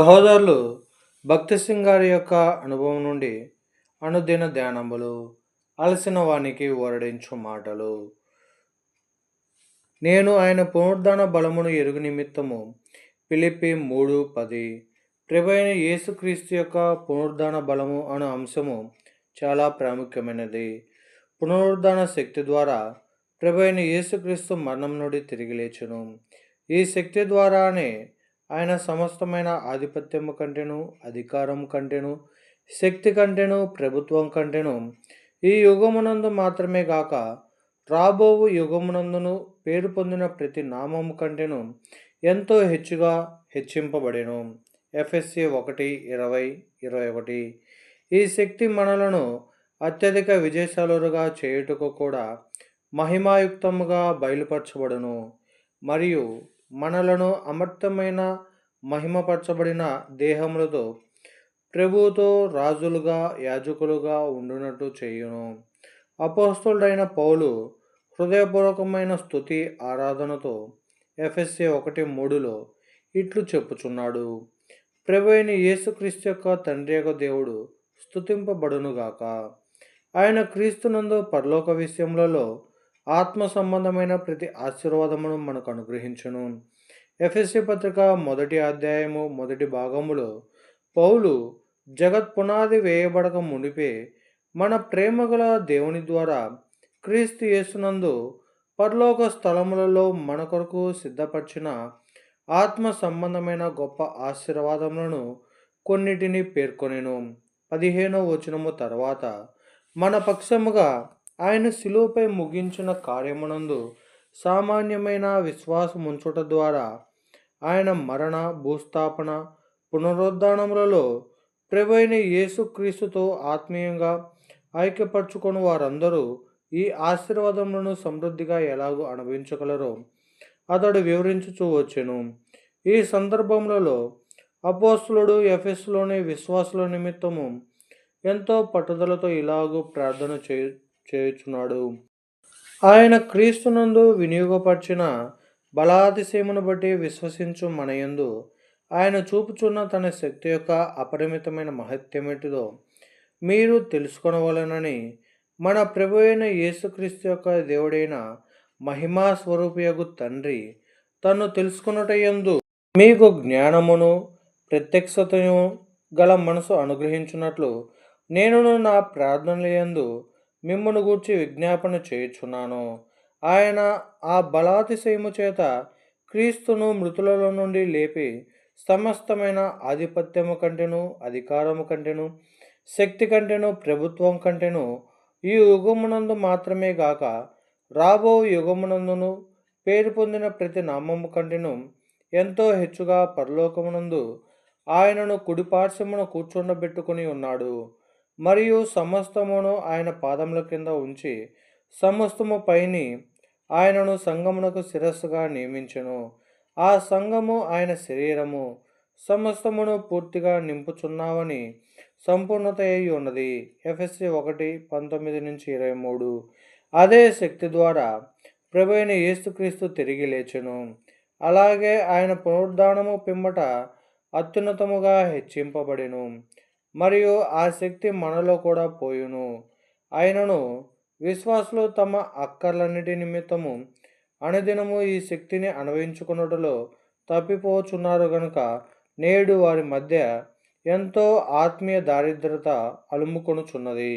సహోదరులు భక్తి సింగ్ గారి యొక్క అనుభవం నుండి అనుదిన ధ్యానములు అలసిన వానికి ఓరడించు మాటలు. నేను ఆయన పునరుద్ధాన బలమును ఎరుగు నిమిత్తము పిలిపి మూడు పది. ప్రభైన యేసుక్రీస్తు యొక్క పునరుద్ధాన బలము అనే అంశము చాలా ప్రాముఖ్యమైనది. పునరుద్ధాన శక్తి ద్వారా ప్రభైన యేసుక్రీస్తు మరణం నుండి తిరిగి లేచును. ఈ శక్తి ద్వారానే ఆయన సమస్తమైన ఆధిపత్యము కంటేను అధికారం కంటేను శక్తి కంటేను ప్రభుత్వం కంటేను. ఈ యుగమునందు మాత్రమే గాక రాబోవు యుగమునందును పేరు పొందిన ప్రతి నామము కంటేను ఎంతో హెచ్చుగా హెచ్చింపబడెను. ఎఫ్ఎస్సి ఒకటి ఇరవై ఇరవై ఒకటి. ఈ శక్తి మనలను అత్యధిక విజయశాలురుగా చేయుటకు కూడా మహిమాయుక్తముగా బయలుపరచబడును. మరియు మనలను అమర్తమైన మహిమపరచబడిన దేహములతో ప్రభువుతో రాజులుగా యాజకులుగా ఉండునట్టు చేయును. అపోస్తుడైన పౌలు హృదయపూర్వకమైన స్థుతి ఆరాధనతో ఎఫ్ఎస్ఏ ఒకటి మూడులో ఇట్లు చెప్పుచున్నాడు. ప్రభు అయిన యేసుక్రీస్తు యొక్క తండ్రి యొక్క దేవుడు స్థుతింపబడునుగాక ఆయన క్రీస్తునందు పరలోక విషయములలో ఆత్మ సంబంధమైన ప్రతి ఆశీర్వాదమును మనకు అనుగ్రహించును. ఎఫ్ఎస్సి పత్రిక మొదటి అధ్యాయము మొదటి భాగములో పౌలు జగత్ పునాది వేయబడక మునిపే మన ప్రేమగల దేవుని ద్వారా క్రీస్తు యేసునందు పరలోక స్థలములలో మన కొరకు సిద్ధపరిచిన ఆత్మ సంబంధమైన గొప్ప ఆశీర్వాదములను కొన్నిటిని పేర్కొనెను. పదిహేనో వచనము తర్వాత మన పక్షముగా ఆయన శిలువపై ముగించిన కార్యమునందు సామాన్యమైన విశ్వాసం ఉంచుట ద్వారా ఆయన మరణ భూస్థాపన పునరుద్ధానములలో ప్రభైన యేసుక్రీస్తుతో ఆత్మీయంగా ఐక్యపరచుకుని వారందరూ ఈ ఆశీర్వాదములను సమృద్ధిగా ఎలాగో అనుభవించగలరో అతడు వివరించుచూ వచ్చెను. ఈ సందర్భములలో అపోస్తులుడు ఎఫెస్లోని విశ్వాసుల నిమిత్తము ఎంతో పట్టుదలతో ఇలాగూ ప్రార్థన చే చేయుచున్నాడు. ఆయన క్రీస్తునందు వినియోగపరిచిన బలాతిశయమును బట్టి విశ్వసించు మనయందు ఆయన చూపుచున్న తన శక్తి యొక్క అపరిమితమైన మహత్యమేటిదో మీరు తెలుసుకొనవలనని మన ప్రభు అయిన యేసుక్రీస్తు యొక్క దేవుడైన మహిమా స్వరూపియగు తండ్రి తను తెలుసుకున్నటయందు మీకు జ్ఞానమును ప్రత్యక్షతను గల మనసు అనుగ్రహించున్నట్లు నేను నా ప్రార్థనలయందు మిమ్మను గూర్చి విజ్ఞాపన చేయుచున్నాను. ఆయన ఆ బలాతిశయము చేత క్రీస్తును మృతులలో నుండి లేపి సమస్తమైన ఆధిపత్యము కంటేను అధికారము కంటేను శక్తి కంటేను ప్రభుత్వం కంటేను ఈ యుగమునందు మాత్రమే గాక రాబో యుగమునందును పేరు పొందిన ప్రతి నామము కంటేను ఎంతో హెచ్చుగా పరలోకమునందు ఆయనను కుడిపార్శ్వమున కూర్చుండబెట్టుకుని ఉన్నాడు. మరియు సమస్తమును ఆయన పాదముల కింద ఉంచి సమస్తము పైని ఆయనను సంగమునకు శిరస్సుగా నియమించెను. ఆ సంఘము ఆయన శరీరము. సమస్తమును పూర్తిగా నింపుచున్నావని సంపూర్ణత అయి ఉన్నది. ఎఫ్ఎస్సి ఒకటి పంతొమ్మిది నుంచి ఇరవై మూడు. అదే శక్తి ద్వారా ప్రభైన యేసుక్రీస్తు తిరిగి లేచెను. అలాగే ఆయన పునరుద్ధానము పిమ్మట అత్యున్నతముగా హెచ్చింపబడెను. మరియు ఆ శక్తి మనలో కూడా పోయును. ఆయనను విశ్వాసులు తమ అక్కర్లన్నిటి నిమిత్తము అనుదినము ఈ శక్తిని అనుభవించుకున్నటలో తప్పిపోచున్నారు గనుక నేడు వారి మధ్య ఎంతో ఆత్మీయ దారిద్రత అలుముకొనుచున్నది.